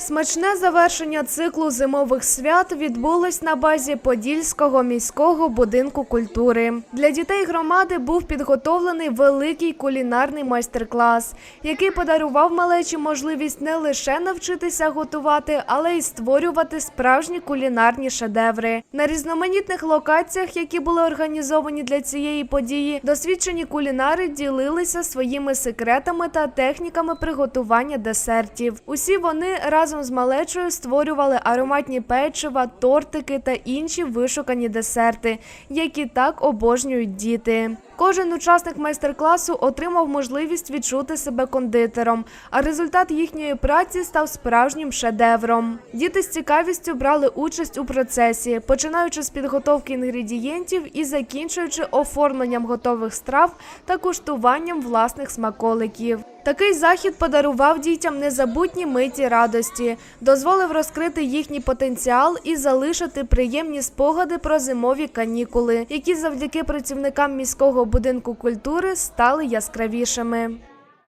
Смачне завершення циклу зимових свят відбулось на базі Подільського міського будинку культури. Для дітей громади був підготовлений великий кулінарний майстер-клас, який подарував малечі можливість не лише навчитися готувати, але й створювати справжні кулінарні шедеври. На різноманітних локаціях, які були організовані для цієї події, досвідчені кулінари ділилися своїми секретами та техніками приготування десертів. Усі вони разом з малечою створювали ароматні печива, тортики та інші вишукані десерти, які так обожнюють діти. Кожен учасник майстер-класу отримав можливість відчути себе кондитером, а результат їхньої праці став справжнім шедевром. Діти з цікавістю брали участь у процесі, починаючи з підготовки інгредієнтів і закінчуючи оформленням готових страв та куштуванням власних смаколиків. Такий захід подарував дітям незабутні миті радості, дозволив розкрити їхній потенціал і залишити приємні спогади про зимові канікули, які завдяки працівникам міського будинку культури стали яскравішими.